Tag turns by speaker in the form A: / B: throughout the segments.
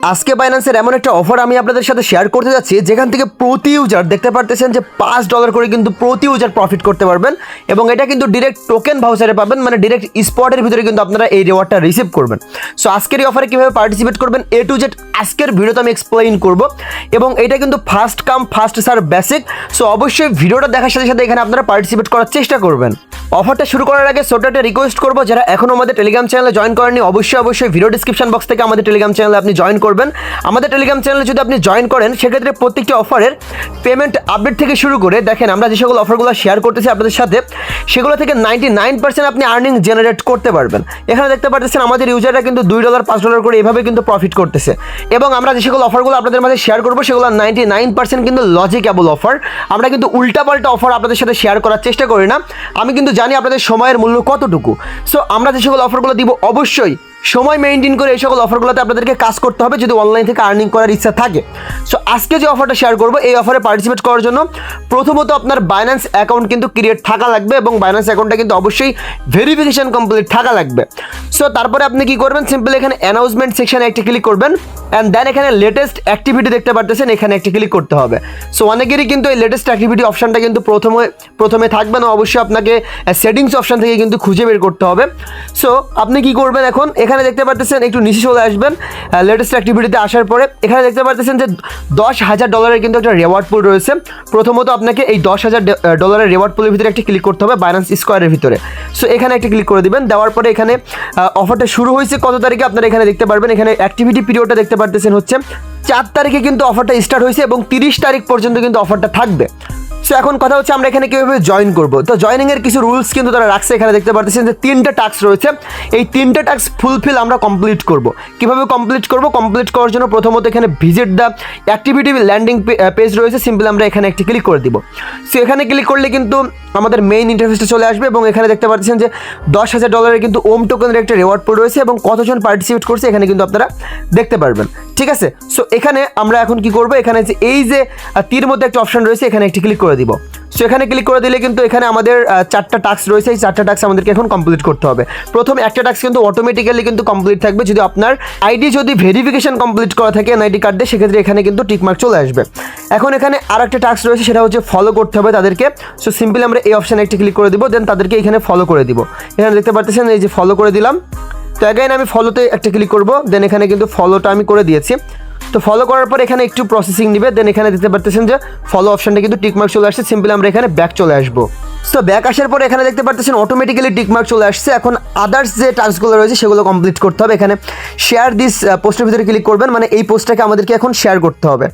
A: আজকে বাইন্যান্সের এমন একটা অফার আমি আপনাদের সাথে শেয়ার করতে যাচ্ছি, যেখান থেকে প্রতি ইউজার দেখতে পারতেছেন যে পাঁচ ডলার করে কিন্তু প্রতি ইউজার প্রফিট করতে পারবেন এবং এটা কিন্তু ডিরেক্ট টোকেন ভাউচারে পাবেন মানে ডিরেক্ট স্পটের ভিতরে কিন্তু আপনারা এই রিওয়ার্ডটা রিসিভ করবেন। সো আজকের এই অফারে কীভাবে পার্টিসিপেট করবেন এ টু জেড আজকের ভিডিওতে আমি এক্সপ্লেইন করব এবং এটা কিন্তু first come first serve basic so অবশ্যই ভিডিওটা দেখার সাথে সাথে এখানে আপনারা পার্টিসিপেট করার চেষ্টা করবেন। অফারটা শুরু করার আগে ছোট একটা রিকোয়েস্ট করব, যারা এখনও আমাদের টেলিগ্রাম চ্যানেলে জয়েন করেনি অবশ্যই অবশ্যই ভিডিও ডিসক্রিপশন বক্স থেকে আমাদের টেলিগ্রাম চ্যানেলে আপনি জয়েন আমাদের টেলিগ্রাম চ্যানেলে যদি আপনি জয়েন করেন, সেক্ষেত্রে প্রত্যেকটি অফারের পেমেন্ট আপডেট থেকে শুরু করে, দেখেন আমরা যে সকল অফারগুলো শেয়ার করতেছি আপনাদের সাথে, সেগুলো থেকে নাইনটি নাইন পার্সেন্ট আপনি আর্নিং জেনারেট করতে পারবেন। এখানে দেখতে পাচ্ছেন আমাদের ইউজাররা কিন্তু দুই ডলার পাঁচ ডলার করে এভাবে কিন্তু প্রফিট করতেছে। এবং আমরা যে সকল অফারগুলো আপনাদের মাঝে শেয়ার করব, সেগুলো নাইনটি নাইন পার্সেন্ট কিন্তু লজিক্যাবল অফার আমরা কিন্তু উল্টাপাল্টা অফার আপনাদের সাথে শেয়ার করার চেষ্টা করি না। আমি কিন্তু জানি আপনাদের সময়ের মূল্য কতটুকু। সো আমরা যে সকল অফারগুলো দিব, অবশ্যই সময় মেনটেন করে এই সকল অফারগুলোতে আপনাদেরকে কাজ করতে হবে যদি অনলাইন থেকে আর্নিং করার ইচ্ছা থাকে। সো আজকে যে অফারটা শেয়ার করব, এই অফারে পার্টিসিপেট করার জন্য প্রথমত আপনার বাইন্যান্স অ্যাকাউন্ট কিন্তু ক্রিয়েট থাকা লাগবে এবং বাইন্যান্স অ্যাকাউন্টটা কিন্তু অবশ্যই ভেরিফিকেশান কমপ্লিট থাকা লাগবে। সো তারপরে আপনি কি করবেন? সিম্পল এখানে অ্যানাউন্সমেন্ট সেকশানে একটা ক্লিক করবেন। অ্যান্ড দেন এখানে লেটেস্ট অ্যাক্টিভিটি দেখতে পারতেছেন, এখানে একটি ক্লিক করতে হবে। সো অনেকেরই কিন্তু এই লেটেস্ট অ্যাক্টিভিটি অপশনটা কিন্তু প্রথমে প্রথমে থাকবে না, অবশ্যই আপনাকে সেটিংস অপশন থেকে কিন্তু খুঁজে বের করতে হবে। সো আপনি কি করবেন এখন? এখানে দেখতে পারতেছেন, একটু নিচে চলে আসবেন লেটেস্ট অ্যাক্টিভিটিতে আসার পরে, এখানে দেখতে পারতেছেন যে দশ হাজার ডলারের কিন্তু একটা রেওয়ার্ড পুল রয়েছে। প্রথমত আপনাকে এই দশ হাজার ডলারের রেওয়ার্ড পুলের ভিতরে একটি ক্লিক করতে হবে বাইন্যান্স স্কোয়ারের ভিতরে। সো এখানে একটি ক্লিক করে দিবেন, দেওয়ার পরে এখানে অফারটা শুরু হয়েছে, কত তারিখে আপনারা এখানে দেখতে পারবেন। এখানে অ্যাক্টিভিটি পিরিয়ডটা দেখতে পারতেছেন হচ্ছে চার তারিখে কিন্তু অফারটা স্টার্ট হয়েছে এবং তিরিশ তারিখ পর্যন্ত কিন্তু অফারটা থাকবে। সো এখন কথা হচ্ছে আমরা এখানে কীভাবে জয়েন করব। তো জয়েনিংয়ের কিছু রুলস কিন্তু তারা রাখছে এখানে, দেখতে পাচ্ছেন যে তিনটা টাস্ক রয়েছে। এই তিনটা টাস্ক ফুলফিল আমরা কমপ্লিট করব। কীভাবে কমপ্লিট করব? কমপ্লিট করার জন্য প্রথমত এখানে visit the activity landing page রয়েছে। সিম্পল আমরা এখানে একটি ক্লিক করে দিব। সো এখানে ক্লিক করলে কিন্তু আমাদের মেইন ইন্টারফেসটা চলে আসবে এবং এখানে দেখতে পাচ্ছেন যে দশ হাজার ডলারের কিন্তু ওম টোকেনের একটা রেওয়ার্ড পড়ে রয়েছে এবং কতজন পার্টিসিপেট করছে এখানে কিন্তু আপনারা দেখতে পারবেন। ঠিক আছে? সো এখানে আমরা এখন কি করব? এখানে যে এই যে তীর মধ্যে একটা অপশন রয়েছে, এখানে একটি ক্লিক করে দিব। সো এখানে ক্লিক করে দিলে কিন্তু এখানে আমাদের চারটা টাস্ক রয়েছে। এই চারটা টাস্ক আমাদেরকে এখন কমপ্লিট করতে হবে। প্রথম একটা টাস্ক কিন্তু অটোমেটিক্যালি কিন্তু কমপ্লিট থাকবে। যদি আপনার আইডি যদি ভেরিফিকেশন কমপ্লিট করা থাকে এনআইডি কার্ড দিয়ে, সেক্ষেত্রে এখানে কিন্তু টিকমার্ক চলে আসবে। এখন এখানে আর একটা টাস্ক রয়েছে, সেটা হচ্ছে ফলো করতে হবে তাদেরকে। সো সিম্পলি আমরা এই অপশানে একটি ক্লিক করে দিব দেন তাদেরকে এখানে ফলো করে দিব। এখানে দেখতে পাচ্ছেন এই যে ফলো করে দিলাম। তো অ্যাগাইন আমি ফলোতে একটা ক্লিক করব দেন এখানে কিন্তু ফলোটা আমি করে দিয়েছি। তো ফলো করার পর এখানে একটু প্রসেসিং নিবে দেন এখানে দেখতে পারতেছেন যে ফলো অপশনটা কিন্তু টিকমার্ক চলে আসছে। সিম্পলি আমরা এখানে ব্যাক চলে আসব। সো ব্যাক আসার পর এখানে দেখতে পারতেছেন অটোমেটিক্যালি টিকমার্ক চলে আসছে। এখন আদার্স যে টাস্কগুলো রয়েছে সেগুলো কমপ্লিট করতে হবে। এখানে শেয়ার দিস পোস্টের ভিতরে ক্লিক করবেন। মানে এই পোস্টটাকে আমাদেরকে এখন শেয়ার করতে হবে।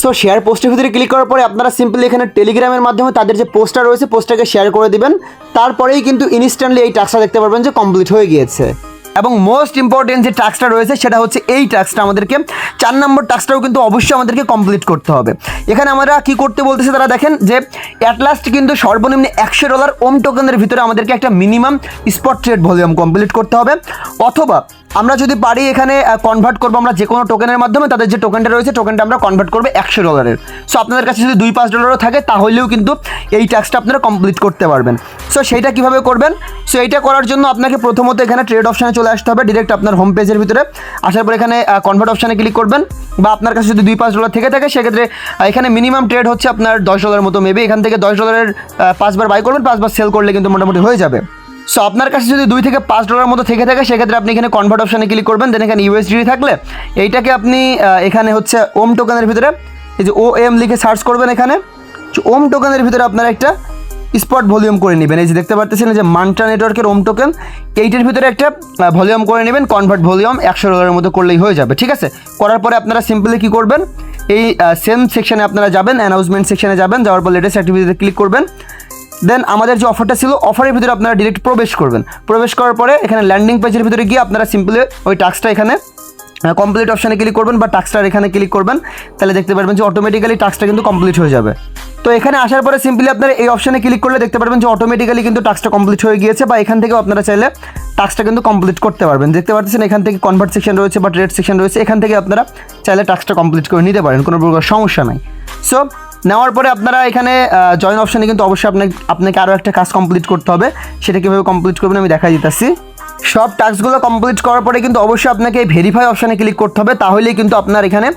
A: সো শেয়ার পোস্টের ভিতরে ক্লিক করার পরে আপনারা সিম্পলি এখানে টেলিগ্রামের মাধ্যমে তাদের যে পোস্টটা রয়েছে পোস্টটাকে শেয়ার করে দিবেন। তারপরেই কিন্তু ইনস্ট্যান্টলি এই টাস্কটা দেখতে পারবেন যে কমপ্লিট হয়ে গিয়েছে। এবং মোস্ট ইম্পর্টেন্ট যে টাস্কটা রয়েছে, সেটা হচ্ছে এই টাস্কটা আমাদেরকে, চার নম্বর টাস্কটাও কিন্তু অবশ্যই আমাদেরকে কমপ্লিট করতে হবে। এখানে আমরা কি করতে বলতেছি তারা দেখেন যে অ্যাট লাস্ট কিন্তু সর্বনিম্ন একশো ডলার ওম টোকেনের ভিতরে আমাদেরকে একটা minimum spot trade volume complete করতে হবে। অথবা আমরা যদি পারি এখানে কনভার্ট করব আমরা যে কোনো টোকেনের মাধ্যমে, তাদের যে টোকেনটা রয়েছে টোকেনটা আমরা কনভার্ট করব একশো ডলারের সো আপনাদের কাছে যদি দুই, পাঁচ ডলারও থাকে, তাহলেও কিন্তু এই ট্যাক্সটা আপনারা কমপ্লিট করতে পারবেন। সো সেইটা কীভাবে করবেন? সো এইটা করার জন্য আপনাকে প্রথমত এখানে ট্রেড অপশানে চলে আসতে হবে ডিরেক্ট আপনার হোম পেজের ভিতরে। আসার পর এখানে কনভার্ট অপশানে ক্লিক করবেন। বা আপনার কাছে যদি দুই, পাঁচ ডলার থেকে থাকে, সেক্ষেত্রে এখানে মিনিমাম ট্রেড হচ্ছে আপনার দশ ডলার মতো মেবি এখান থেকে দশ ডলারের পাঁচবার বাই করবেন, পাঁচবার সেল করলে কিন্তু মোটামুটি হয়ে যাবে। সো আপনার কাছে যদি দুই থেকে পাঁচ ডলার মতো থেকে থাকে, সেক্ষেত্রে আপনি এখানে কনভার্ট অপশানে ক্লিক করবেন দেন এখানে ইউএসডি থাকলে, এইটাকে আপনি এখানে হচ্ছে ওম টোকেনের ভিতরে, এই যে ও এম লিখে সার্চ করবেন এখানে। ওম টোকেনের ভিতরে আপনার একটা স্পট ভলিউম করে নেবেন। এই যে দেখতে পাচ্ছেন যে মান্টা নেটওয়ার্কের ওম টোকেন এইটার ভিতরে একটা ভলিউম করে নেবেন কনভার্ট ভলিউম একশো ডলারের মতো করলেই হয়ে যাবে, ঠিক আছে? করার পরে আপনারা সিম্পলি কী করবেন, এই সেম সেকশনে আপনারা যাবেন অ্যানাউন্সমেন্ট সেকশনে যাবেন, যাওয়ার পর লেটেস্ট অ্যাক্টিভিটিতে ক্লিক করবেন। দেন আমাদের যে অফারটা ছিল অফারের ভিতরে আপনারা ডিরেক্ট প্রবেশ করবেন। প্রবেশ করার পরে এখানে ল্যান্ডিং পেজের ভিতরে গিয়ে আপনারা সিম্পলি ওই টাস্কটা এখানে কমপ্লিট অপশানে ক্লিক করবেন বা টাস্কটার এখানে ক্লিক করবেন। তাহলে দেখতে পারবেন যে অটোমেটিক্যালি টাস্কটা কিন্তু কমপ্লিট হয়ে যাবে। তো এখানে আসার পরে সিম্পলি আপনারা এই অপশানে ক্লিক করলে দেখতে পারবেন যে অটোমেটিক্যালি কিন্তু টাস্কটা কমপ্লিট হয়ে গিয়েছে বা এখান থেকেও আপনারা চাইলে টাস্কটা কিন্তু কমপ্লিট করতে পারবেন। দেখতে পাচ্ছেন এখান থেকে কনভার্ট সেকশন রয়েছে বা ট্রেড সেকশন রয়েছে, এখান থেকে আপনারা চাইলে টাস্কটা কমপ্লিট করে নিতে পারেন, কোনো প্রকার সমস্যা নাই। সো নেওয়ার পরে আপনারা এখানে জয়েন অপশানে কিন্তু অবশ্যই আপনাকে আপনাকে আরও একটা কাজ কমপ্লিট করতে হবে। সেটা কীভাবে কমপ্লিট করবেন আমি দেখা দিতেছি। সব টাস্কগুলো কমপ্লিট করার পরে কিন্তু অবশ্যই আপনাকে ভেরিফাই অপশানে ক্লিক করতে হবে, তাহলেই কিন্তু আপনার এখানে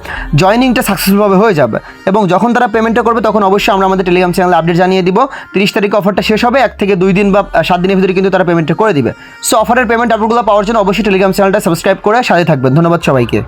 A: জয়নিংটা সাকসেসফুলভাবে হয়ে যাবে। এবং যখন তারা পেমেন্টটা করবে, তখন অবশ্যই আমরা আমাদের টেলিগ্রাম চ্যানেলে আপডেট জানিয়ে দিব। তিরিশ তারিখে অফারটা শেষ হবে, এক থেকে দুই দিন বা সাত দিনের ভিতরে কিন্তু তারা পেমেন্টটা করে দিবে। সো অফারের পেমেন্ট আপডেটগুলো পাওয়ার জন্য অবশ্যই টেলিগ্রাম চ্যানেলটা সাবস্ক্রাইব করে সাথে থাকবেন। ধন্যবাদ সবাইকে।